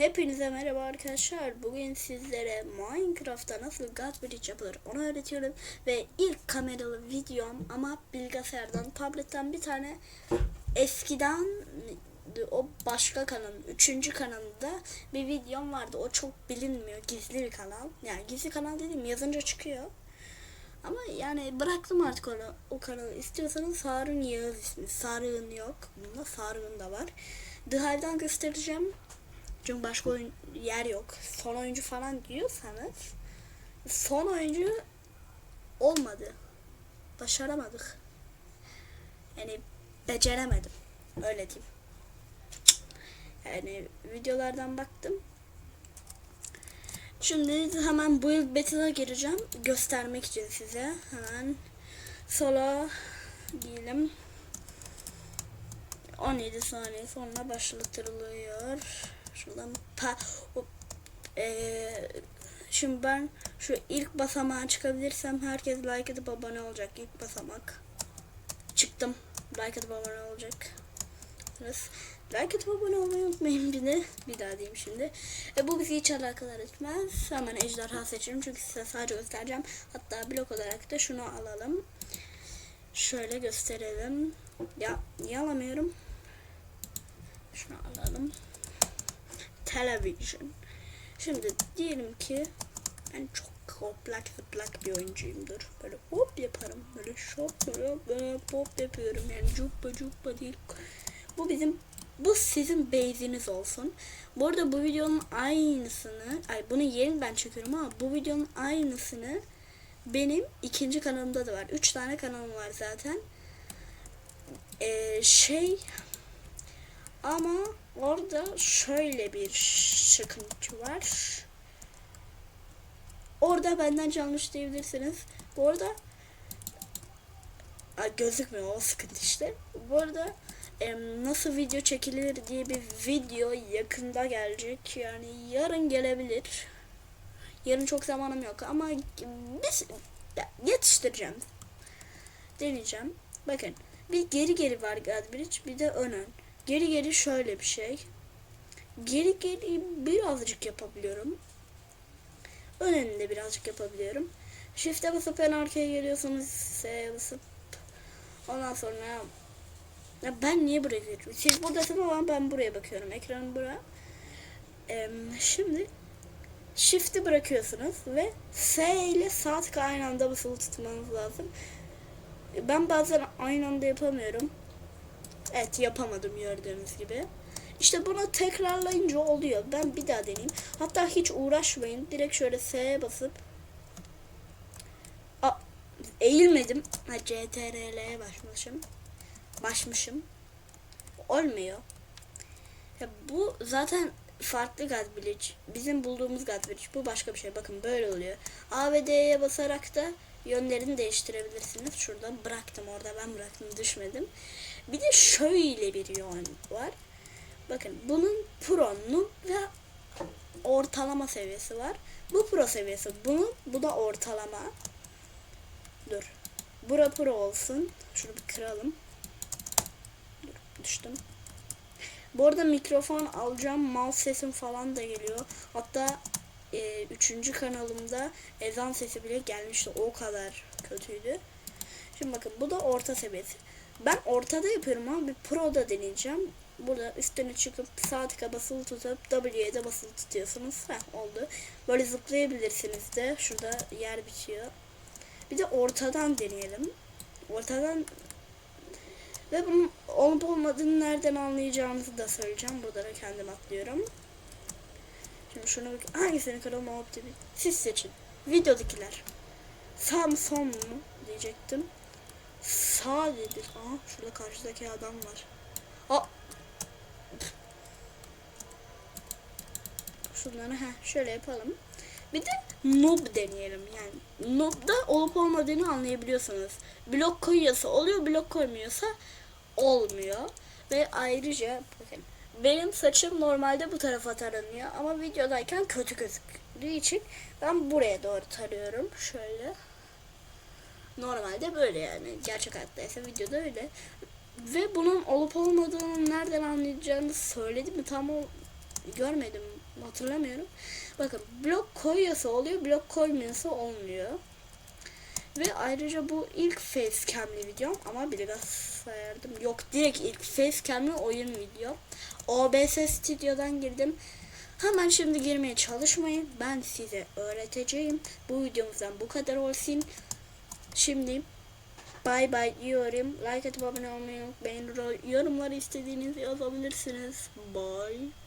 Hepinize merhaba arkadaşlar. Bugün sizlere Minecraft'ta nasıl God Bridge yapılır onu öğretiyorum. Ve ilk kameralı videom ama bilgisayardan, tabletten bir tane eskiden o başka kanalın, üçüncü kanalında bir videom vardı. O çok bilinmiyor. Gizli bir kanal. Yani gizli kanal dediğim yazınca çıkıyor. Ama yani bıraktım artık onu, o kanalı. İstiyorsanız Harun Yağız ismi. Sarığın yok. Bunda Sarığın da var. The Hive'dan göstereceğim. Çünkü başka oyun, yer yok. Son oyuncu falan diyorsanız son oyuncu olmadı. Başaramadık. Yani beceremedim. Öyle diyeyim. Yani videolardan baktım. Şimdi hemen build battle'a gireceğim. Göstermek için size. Hemen solo diyelim. 17 saniye sonra başlatılıyor. Şuradan pa o, eee, şimdi ben şu ilk basamağa çıkabilirsem herkes like atıp abone olacak. İlk basamak. Çıktım. Like atıp abone olacak. Like atıp abone olmayı unutmayın bir de. Bir daha diyeyim şimdi. E, bu bizi hiç alakadar etmez. Hemen ejderha seçelim çünkü size sadece göstereceğim. Hatta blok olarak da şunu alalım. Şöyle gösterelim. Ya niye alamıyorum? Şunu alalım. Television. Şimdi diyelim ki ben çok hoplak zıplak bir oyuncuyumdur. Böyle hop yaparım. Böyle şop böyle, böyle pop yapıyorum. Yani cuppa cuppa değil. Bu bizim bu sizin base'iniz olsun. Bu arada bu videonun aynısını ay bunu yeniden çekiyorum ama bu videonun aynısını benim ikinci kanalımda da var. Üç tane kanalım var zaten. Ee, şey ama orada şöyle bir sıkıntı var. Orada benden çalmış diyebilirsiniz. Bu arada Ay, gözükmüyor o sıkıntı işte. Bu arada nasıl video çekilir diye bir video yakında gelecek. Yani yarın gelebilir. Yarın çok zamanım yok ama biz yetiştireceğim. Deneyeceğim. Bakın bir geri geri var Godbridge bir de ön ön. Geri geri şöyle bir şey. Geri geri birazcık yapabiliyorum. Ön önünde birazcık yapabiliyorum. Shift'e basıp en arkaya geliyorsunuz. S'ye basıp ondan sonra ya ben niye buraya geliyorum? Siz buradasınız ama ben buraya bakıyorum. Ekranım bura. Ee, şimdi Shift'i bırakıyorsunuz ve S ile sağ tık aynı anda basılı tutmanız lazım. Ben bazen aynı anda yapamıyorum. Evet yapamadım gördüğünüz gibi. İşte bunu tekrarlayınca oluyor. Ben bir daha deneyeyim. Hatta hiç uğraşmayın. Direkt şöyle S'ye basıp A, eğilmedim. Ha, CTRL'ye başmışım. Başmışım. Olmuyor. Ya bu zaten farklı Godbridge. Bizim bulduğumuz Godbridge. Bu başka bir şey. Bakın böyle oluyor. A ve D'ye basarak da yönlerini değiştirebilirsiniz. Şuradan bıraktım orada ben bıraktım düşmedim. Bir de şöyle bir yön var. Bakın bunun pro'nun ve ortalama seviyesi var. Bu pro seviyesi. Bunun bu da ortalama. Dur. Bura pro olsun. Şunu bir kıralım. Dur, düştüm. Bu arada mikrofon alacağım. Mouse sesim falan da geliyor. Hatta üçüncü kanalımda ezan sesi bile gelmişti. O kadar kötüydü. Şimdi bakın bu da orta seviyesi. Ben ortada yapıyorum ama bir pro'da deneyeceğim. Burada üstüne çıkıp sağ tıka basılı tutup W'ye de basılı tutuyorsunuz. Heh oldu. Böyle zıplayabilirsiniz de. Şurada yer bitiyor. Bir de ortadan deneyelim. Ortadan ve bunun olup olmadığını nereden anlayacağınızı da söyleyeceğim. Burada da kendim atlıyorum. Şimdi şunu hangisini kıralım olup tabi. Siz seçin. Videodakiler. Sağ mı son mu diyecektim. Sağ dedik. Aha şurada karşıdaki adam var. Aa. Şunları ha şöyle yapalım. Bir de noob deneyelim yani. Noob'da olup olmadığını anlayabiliyorsunuz. Blok koyuyorsa oluyor, blok koymuyorsa olmuyor. Ve ayrıca bakın benim saçım normalde bu tarafa taranıyor ama videodayken kötü gözüktüğü için ben buraya doğru tarıyorum. Şöyle. Normalde böyle yani. Gerçek hayatta ise videoda öyle. Ve bunun olup olmadığını nereden anlayacağını söyledim mi tam o görmedim hatırlamıyorum. Bakın blok koyuyorsa oluyor blok koymuyorsa olmuyor. Ve ayrıca bu ilk facecam'li videom ama biraz sayardım. Yok direkt ilk facecam'li oyun video. OBS stüdyodan girdim. Hemen şimdi girmeye çalışmayın. Ben size öğreteceğim. Bu videomuzdan bu kadar olsun. Şimdi bay bay diyorum. Like atıp abone olmayı unutmayın. Yorumları istediğinizi yazabilirsiniz. Bye.